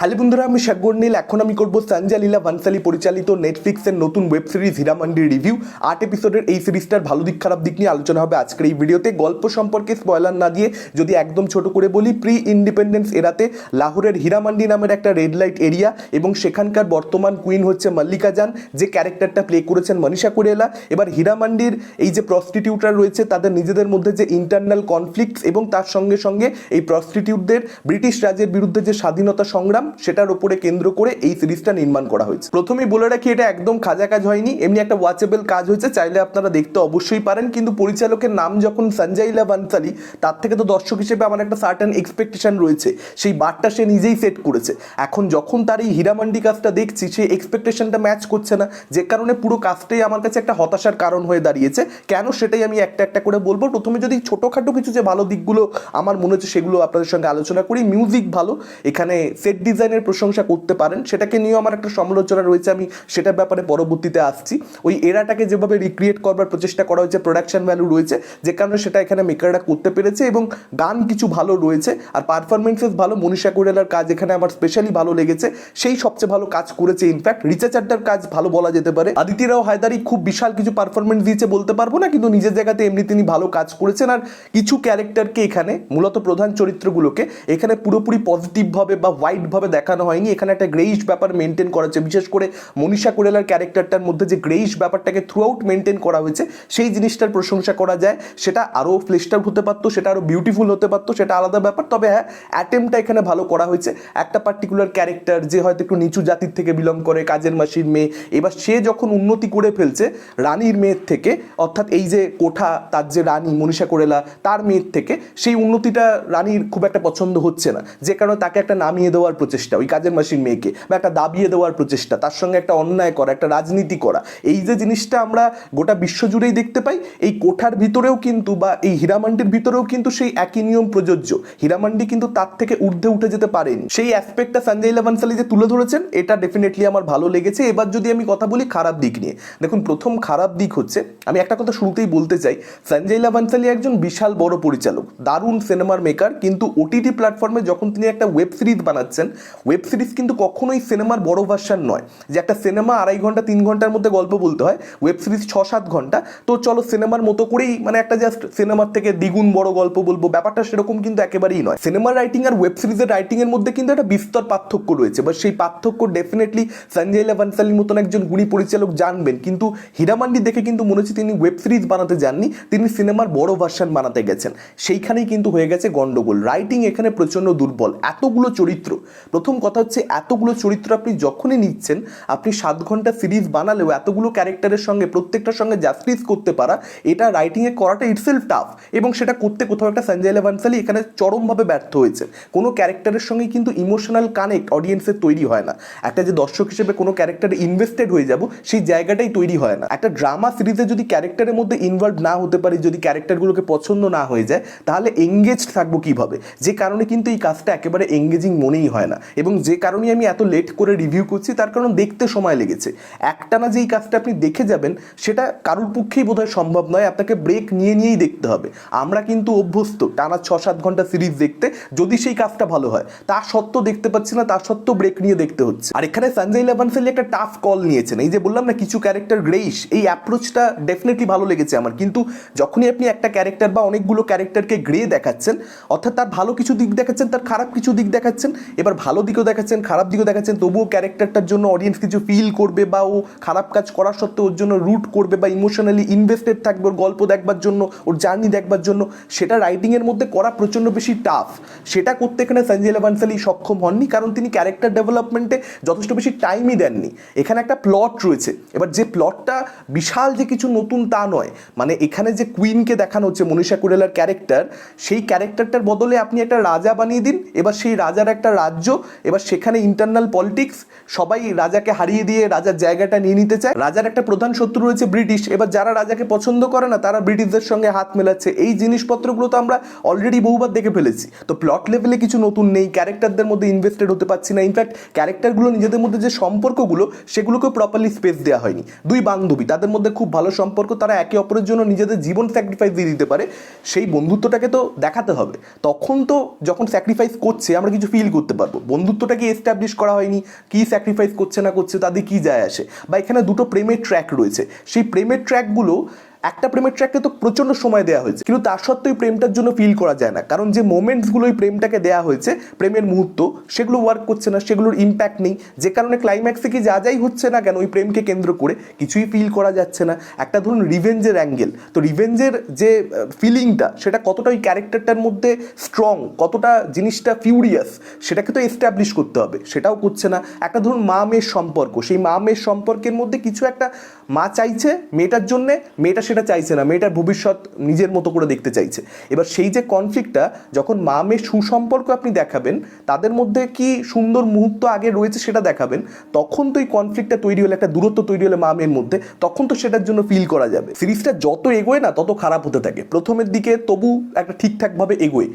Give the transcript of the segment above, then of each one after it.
Hello বন্ধুরা, আমি শাকবর নীল। এখন আমি করব সঞ্জয় লীলা বানসালি পরিচালিত নেটফ্লিক্সের নতুন ওয়েব সিরিজ হীরামান্ডির রিভিউ আট এপিসোডের এই সিরিজটার ভালো দিক, খারাপ দিক নিয়ে আলোচনা হবে আজকের এই ভিডিওতে গল্প সম্পর্কে স্পয়লার না দিয়ে যদি একদম ছোট করে বলি প্রি ইন্ডিপেন্ডেন্স এরাতে লাহোরের হীরামান্ডি নামের একটা রেড লাইট এরিয়া এবং সেখানকার বর্তমান কুইন হচ্ছে মল্লিকা জান, যে ক্যারেক্টারটা প্লে করেছেন মনীষা কুরেলা। এবার হীরামান্ডির এই যে প্রস্টিটিউটরা রয়েছে, তাদের নিজেদের মধ্যে যে ইন্টারনাল কনফ্লিক্টস এবং তার সঙ্গে সঙ্গে এই প্রস্টিটিউটদের ব্রিটিশ রাজের বিরুদ্ধে যে স্বাধীনতা সংগ্রাম সেটার উপরে কেন্দ্র করে এই সিরিজটা নির্মাণ করা হয়েছে। প্রথমেই বলে রাখি, এটা একদম খাজা কাজ হয়নি, এমনি একটা ওয়াচেবল কাজ হয়েছে, চাইলে আপনারা দেখতে অবশ্যই পারেন, কিন্তু পরিচালকের নাম যখন সঞ্জয় লীলা বানসালি তার থেকে তো দর্শক হিসেবে আমার একটা সার্টেন এক্সপেকটেশন রয়েছে, সেই বারটা সে নিজেই সেট করেছে। এখন যখন তার এই হীরামান্ডি কাজটা দেখছি সেই এক্সপেকটেশনটা ম্যাচ করছে না, যে কারণে পুরো কাজটাই আমার কাছে একটা হতাশার কারণ হয়ে দাঁড়িয়েছে। কেন সেটাই আমি একটা একটা করে বলব, প্রথমে যদি ছোটোখাটো কিছু যে ভালো দিকগুলো আমার মনে হচ্ছে, সেগুলো আপনাদের সঙ্গে আলোচনা করি। মিউজিক ভালো, এখানে সেট ডিজাইনের প্রশংসা করতে পারেন, সেটাকে নিয়েও আমার একটা সমালোচনা রয়েছে, আমি সেটার ব্যাপারে পরবর্তীতে আসছি। ওই এরাটাকে যেভাবে রিক্রিয়েট করবার প্রচেষ্টা করা হয়েছে প্রোডাকশন ভ্যালু রয়েছে, যে কারণে সেটা এখানে মেকাররা করতে পেরেছে এবং গান কিছু ভালো রয়েছে, আর পারফরমেন্সেস ভালো, মনীষা কোরেলার কাজ এখানে আমার স্পেশালি ভালো লেগেছে, সেই সবচেয়ে ভালো কাজ করেছে ইনফ্যাক্ট রিচা চাড্ডার কাজ ভালো বলা যেতে পারে। আদিতি রাও হায়দারি খুব বিশাল কিছু পারফরমেন্স দিয়েছে বলতে পারব না, কিন্তু নিজের জায়গাতে এমনি তিনি ভালো কাজ করেছেন, আর কিছু ক্যারেক্টারকে এখানে মূলত প্রধান চরিত্রগুলোকে এখানে পুরোপুরি পজিটিভভাবে বা হোয়াইটভাবে দেখানো হয়নি। এখানে একটা গ্রেইশ ব্যাপার মেনটেন করা হচ্ছে। বিশেষ করে মনীষা কোরেলার ক্যারেক্টারটার মধ্যে যে গ্রেইশ ব্যাপারটাকে থ্রু আউট মেনটেন করা হয়েছে, সেই জিনিসটার প্রশংসা করা যায়। সেটা আরও আউট হতে পারতো, সেটা আরও বিউটিফুল হতে পারতো, সেটা আলাদা ব্যাপার। তবে হ্যাঁ অ্যাটেম্পটা এখানে ভালো করা হয়েছে। একটা পার্টিকুলার ক্যারেক্টার যে হয়তো একটু নিচু জাতির থেকে বিলং করে, কাজের মাসির মেয়ে, এবার সে যখন উন্নতি করে ফেলছে রানীর মেয়ের থেকে, অর্থাৎ এই যে কোঠা, তার যে রানী মনীষা কোরেলা, তার মেয়ের থেকে, সেই উন্নতিটা রানীর খুব একটা পছন্দ হচ্ছে না। যে কারণে তাকে একটা নামিয়ে দেওয়ার প্রচেষ্টা ওই কাজের মাসির মেয়েকে বা একটা দাবিয়ে দেওয়ার প্রচেষ্টা, তার সঙ্গে একটা অন্যায় করা, একটা রাজনীতি করা, এই যে জিনিসটা আমরা গোটা বিশ্বজুড়েই দেখতে পাই, এই কোঠার ভিতরেও কিন্তু বা এই হীরামান্ডির ভিতরেও কিন্তু সেই একই নিয়ম প্রযোজ্য। হীরামান্ডি কিন্তু তার থেকে ঊর্ধ্বে উঠে যেতে পারেনি। সেই অ্যাসপেক্টটা সঞ্জয় লাভানসালি যে তুলে ধরেছেন, এটা ডেফিনেটলি আমার ভালো লেগেছে। এবার যদি আমি কথা বলি খারাপ দিক নিয়ে, দেখুন প্রথম খারাপ দিক হচ্ছে, আমি একটা কথা শুরুতেই বলতে চাই সঞ্জয় লাভানসালি একজন বিশাল বড় পরিচালক, দারুণ সিনেমার মেকার কিন্তু ওটিটি প্ল্যাটফর্মে যখন তিনি একটা ওয়েব সিরিজ বানাচ্ছেন ওয়েব সিরিজ কিন্তু কখনোই সিনেমার বড় ভার্সান নয়। যে একটা সিনেমা আড়াই ঘণ্টা, তিন ঘণ্টার মধ্যে গল্প বলতে হয় ওয়েব সিরিজ ছ সাত ঘণ্টা। তো চলো সিনেমার মতো করেই মানে একটা জাস্ট সিনেমার থেকে দ্বিগুণ বড় গল্প বলব। ব্যাপারটা সেরকম কিন্তু একেবারেই নয়। সিনেমার রাইটিং আর ওয়েব সিরিজের রাইটিংয়ের মধ্যে কিন্তু একটা বিস্তর পার্থক্য রয়েছে। বা সেই পার্থক্য ডেফিনেটলি সঞ্জয় লেভানসালির মতন একজন গুণী পরিচালক জানবেন। কিন্তু হীরামান্ডি দেখে কিন্তু মনে হচ্ছে তিনি ওয়েব সিরিজ বানাতে যাননি, তিনি সিনেমার বড় ভার্সান বানাতে গেছেন। সেইখানেই কিন্তু হয়ে গেছে গন্ডগোল। রাইটিং এখানে প্রচণ্ড দুর্বল। এতগুলো চরিত্র। প্রথম কথা হচ্ছে এতগুলো চরিত্র আপনি যখনই নিচ্ছেন, আপনি সাত ঘণ্টা সিরিজ বানালেও এতগুলো ক্যারেক্টারের সঙ্গে, প্রত্যেকটার সঙ্গে জাস্টিস করতে পারা, এটা রাইটিংয়ে করাটা ইটসেলফ টাফ এবং সেটা করতে কোথাও একটা সঞ্জয় লেভানসালি এখানে চরমভাবে ব্যর্থ হয়েছে। কোনো ক্যারেক্টারের সঙ্গে কিন্তু ইমোশনাল কানেক্ট অডিয়েন্সের তৈরি হয় না। একটা যে দর্শক হিসেবে কোনো ক্যারেক্টারে ইনভেস্টেড হয়ে যাব, সেই জায়গাটাই তৈরি হয় না। একটা ড্রামা সিরিজে যদি ক্যারেক্টারের মধ্যে ইনভলভ না হতে পারি, যদি ক্যারেক্টারগুলোকে পছন্দ না হয়ে যায়, তাহলে এঙ্গেজ থাকব কীভাবে? যে কারণে কিন্তু এই কাজটা একেবারে এঙ্গেজিং মনেই হয় না। এবং যে কারণেই আমি এত লেট করে রিভিউ করছি, তার কারণ দেখতে সময় লেগেছে। একটানা যে এই কাজটা আপনি দেখে যাবেন, সেটা কারোর পক্ষেই বোধহয় সম্ভব নয়, আপনাকে ব্রেক নিয়ে নিয়েই দেখতে হবে। আমরা কিন্তু অভ্যস্ত, টানা ছ সাত ঘণ্টা সিরিজ দেখতে, যদি সেই কাজটা ভালো হয়। তা সত্ত্বেও দেখতে পাচ্ছি না তার সত্ত্বেও ব্রেক নিয়ে দেখতে হচ্ছে। আর এখানে সঞ্জয় লেভানসালি একটা টাফ কল নিয়েছেন। এই যে বললাম না, কিছু ক্যারেক্টার গ্রেইশ এই অ্যাপ্রোচটা ডেফিনেটলি ভালো লেগেছে আমার। কিন্তু যখনই আপনি একটা ক্যারেক্টার বা অনেকগুলো ক্যারেক্টারকে গ্রে দেখাচ্ছেন, অর্থাৎ তার ভালো কিছু দিক দেখাচ্ছেন, তার খারাপ কিছু দিক দেখাচ্ছেন, এবার ভালো দিকও দেখাচ্ছেন, খারাপ দিকও দেখাচ্ছেন, তবুও ক্যারেক্টারটার জন্য অডিয়েন্স কিছু ফিল করবে বা ও খারাপ কাজ করার সত্ত্বেও ওর জন্য রুট করবে বা ইমোশনালি ইনভেস্টেড থাকবে, ওর গল্প দেখবার জন্য, ওর জার্নি দেখবার জন্য, সেটা রাইটিংয়ের মধ্যে করা প্রচণ্ড বেশি টাফ সেটা করতে এখানে সঞ্জয় লেভানসালি সক্ষম হননি, কারণ তিনি ক্যারেক্টার ডেভেলপমেন্টে যথেষ্ট বেশি টাইমই দেননি। এখানে একটা প্লট রয়েছে। এবার যে প্লটটা বিশাল যে কিছু নতুন তা নয় মানে এখানে যে কুইনকে দেখানো হচ্ছে, মনীষা কুরেলার ক্যারেক্টার সেই ক্যারেক্টারটার বদলে আপনি একটা রাজা বানিয়ে দিন, এবার সেই রাজার একটা রাজ্য এবার সেখানে ইন্টারনাল পলিটিক্স সবাই রাজাকে হারিয়ে দিয়ে রাজার জায়গাটা নিয়ে নিতে চায়। রাজার একটা প্রধান শত্রু রয়েছে ব্রিটিশ এবার যারা রাজাকে পছন্দ করে না, তারা ব্রিটিশদের সঙ্গে হাত মেলাচ্ছে। এই জিনিসপত্রগুলো তো আমরা অলরেডি বহুবার দেখে ফেলেছি। তো প্লট লেভেলে কিছু নতুন নেই ক্যারেক্টারদের মধ্যে ইনভেস্টেড হতে পারছি না। ইনফ্যাক্ট ক্যারেক্টারগুলো নিজেদের মধ্যে যে সম্পর্কগুলো সেগুলোকে প্রপারলি স্পেস দেওয়া হয়নি। দুই বান্ধবী, তাদের মধ্যে খুব ভালো সম্পর্ক, তারা একে অপরের জন্য নিজেদের জীবন স্যাক্রিফাইস দিয়ে দিতে পারে। সেই বন্ধুত্বটাকে তো দেখাতে হবে। তখন তো যখন স্যাক্রিফাইস করছে, আমরা কিছু ফিল করতে পারব। বন্ধুত্বটাকে এস্টাবলিশ করা হয়নি? কি স্যাক্রিফাইস করছে না করছে? তাদের কি যায় আসে? বা এখানে দুটো প্রেমের ট্র্যাক রয়েছে। সেই প্রেমের ট্র্যাকগুলো একটা প্রেমের ট্র্যাককে তো প্রচণ্ড সময় দেওয়া হয়েছে। কিন্তু তার সত্ত্বেও প্রেমটার জন্য ফিল করা যায় না। কারণ যে মোমেন্টসগুলো প্রেমটাকে দেওয়া হয়েছে, প্রেমের মুহূর্ত, সেগুলো ওয়ার্ক করছে না, সেগুলোর ইম্প্যাক্ট নেই। যে কারণে ক্লাইম্যাক্সে কি যা যাই হচ্ছে না কেন, ওই প্রেমকে কেন্দ্র করে কিছুই ফিল করা যাচ্ছে না। একটা ধরুন রিভেঞ্জের অ্যাঙ্গেল তো রিভেঞ্জের যে ফিলিংটা সেটা কতটা ওই ক্যারেক্টারটার মধ্যে স্ট্রং কতটা জিনিসটা ফিউরিয়াস সেটাকে তো এস্টাবলিশ করতে হবে। সেটাও করছে না। একটা ধরুন মা মেয়ের সম্পর্ক। সেই মা মেয়ের সম্পর্কের মধ্যে কিছু একটা মা চাইছে মেয়েটার জন্যে, মেয়েটা সেটা চাইছে না মেয়েটার ভবিষ্যৎ নিজের মতো করে দেখতে চাইছে। এবার সেই যে কনফ্লিক্টটা যখন মা মেয়ের সুসম্পর্ক আপনি দেখাবেন, তাদের মধ্যে কি সুন্দর মুহূর্ত আগে রয়েছে সেটা দেখাবেন, তখন তো এই কনফ্লিক্টটা তৈরি হলে, একটা দূরত্ব তৈরি হলে মা মেয়ের মধ্যে, তখন তো সেটার জন্য ফিল করা যাবে। সিরিজটা যত এগোয় না, তত খারাপ হতে থাকে। প্রথমের দিকে তবু একটা ঠিকঠাকভাবে এগোয়।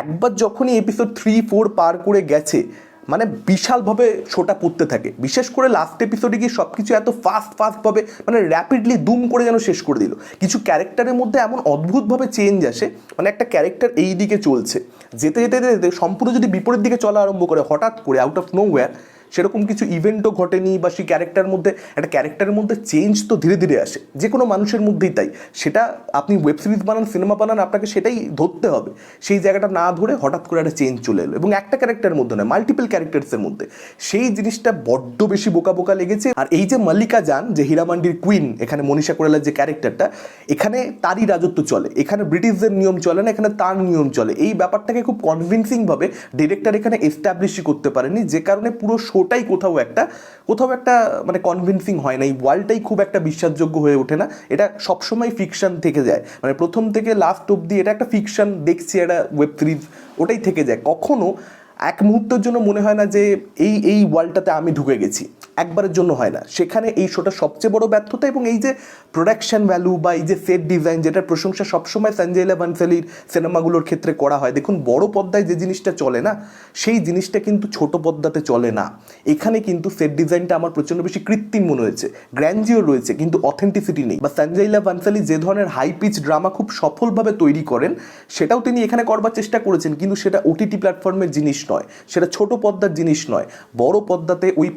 একবার যখনই এপিসোড থ্রি ফোর পার করে গেছে মানে বিশালভাবে শোটা পড়তে থাকে। বিশেষ করে লাস্ট এপিসোডে গিয়ে সব কিছু এত ফাস্ট ফাস্টভাবে মানে র্যাপিডলি দুম করে যেন শেষ করে দিল। কিছু ক্যারেক্টারের মধ্যে এমন অদ্ভুতভাবে চেঞ্জ আসে মানে একটা ক্যারেক্টার এই দিকে চলছে। যেতে যেতে যেতে, সম্পূর্ণ যদি বিপরীত দিকে চলা আরম্ভ করে, হঠাৎ করে আউট অফ নো সেরকম কিছু ইভেন্টও ঘটেনি বা সেই ক্যারেক্টার মধ্যে, একটা ক্যারেক্টারের মধ্যে চেঞ্জ তো ধীরে ধীরে আসে। যে কোনো মানুষের মধ্যেই তাই। সেটা আপনি ওয়েব সিরিজ বানান সিনেমা বানান, আপনাকে সেটাই ধরতে হবে। সেই জায়গাটা না ধরে হঠাৎ করে একটা চেঞ্জ চলে এলো এবং একটা ক্যারেক্টারের মধ্যে নয় মাল্টিপল ক্যারেক্টার্সের মধ্যে। সেই জিনিসটা বড্ড বেশি বোকা বোকা লেগেছে। আর এই যে মল্লিকা যান যে হীরামান্ডির কুইন এখানে মনীষা কোরালার যে ক্যারেক্টারটা এখানে তারই রাজত্ব চলে। এখানে ব্রিটিশদের নিয়ম চলে না, এখানে তার নিয়ম চলে। এই ব্যাপারটাকে খুব কনভিনসিংভাবে ডিরেক্টর এখানে এস্টাবলিশই করতে পারেনি। যে কারণে পুরো শোটাই কোথাও একটা কোথাও একটা মানে কনভিনসিং হয় না। এই ওয়ার্ল্ডটাই খুব একটা বিশ্বাসযোগ্য হয়ে ওঠে না। এটা সবসময় ফিকশান থেকে যায়। মানে প্রথম থেকে লাস্ট অব্দি এটা একটা ফিকশান দেখছি একটা ওয়েব সিরিজ ওটাই থেকে যায়। কখনো এক মুহূর্তের জন্য মনে হয় না যে এই এই ওয়ার্ল্ডটাতে আমি ঢুকে গেছি। একবারের জন্য হয় না। সেখানে এই শোটা সবচেয়ে বড় ব্যর্থতা এবং এই যে প্রোডাকশন ভ্যালু বা এই যে সেট ডিজাইন যেটার প্রশংসা সবসময় সঞ্জয় বানসালির সিনেমাগুলোর ক্ষেত্রে করা হয়। দেখুন, বড় পর্দায় যে জিনিসটা চলে না, সেই জিনিসটা কিন্তু ছোট পর্দাতে চলে না। এখানে কিন্তু সেট ডিজাইনটা আমার প্রচণ্ড বেশি কৃত্রিম মনে হয়েছে গ্র্যান্ডিওর রয়েছে, কিন্তু অথেন্টিসিটি নেই। বা সঞ্জয় বানসালি যে ধরনের হাই পিচ ড্রামা খুব সফলভাবে তৈরি করেন, সেটাও তিনি এখানে করবার চেষ্টা করেছেন, কিন্তু সেটা ওটিটি প্ল্যাটফর্মের জিনিস নয়, সেটা ছোট পর্দার জিনিস নয়। বড় পর্দাতে ওই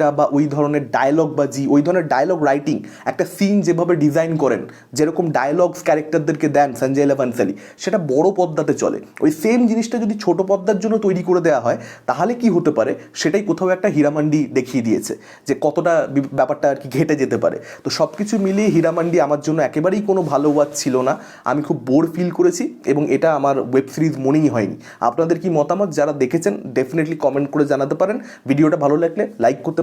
পারফরমেন্সটা বা ওই ধরনের ডায়লগ বা জি ওই ধরনের ডায়লগ রাইটিং একটা সিন যেভাবে ডিজাইন করেন, যেরকম ডায়লগস ক্যারেক্টারদেরকে দেন সঞ্জয় লেভানসালি সেটা বড় পর্দাতে চলে। ওই সেম জিনিসটা যদি ছোট পর্দার জন্য তৈরি করে দেওয়া হয়, তাহলে কি হতে পারে? সেটাই কোথাও একটা হীরামান্ডি দেখিয়ে দিয়েছে যে কতটা ব্যাপারটা আর কি ঘেটে যেতে পারে। তো সব কিছু মিলিয়ে হীরামান্ডি আমার জন্য একেবারেই কোনো ভালো ওয়াচ ছিল না। আমি খুব বোর ফিল করেছি এবং এটা আমার ওয়েব সিরিজ মনেই হয়নি। আপনাদের কি মতামত? যারা দেখেছেন ডেফিনেটলি কমেন্ট করে জানাতে পারেন। ভিডিওটা ভালো লাগলে লাইক করতে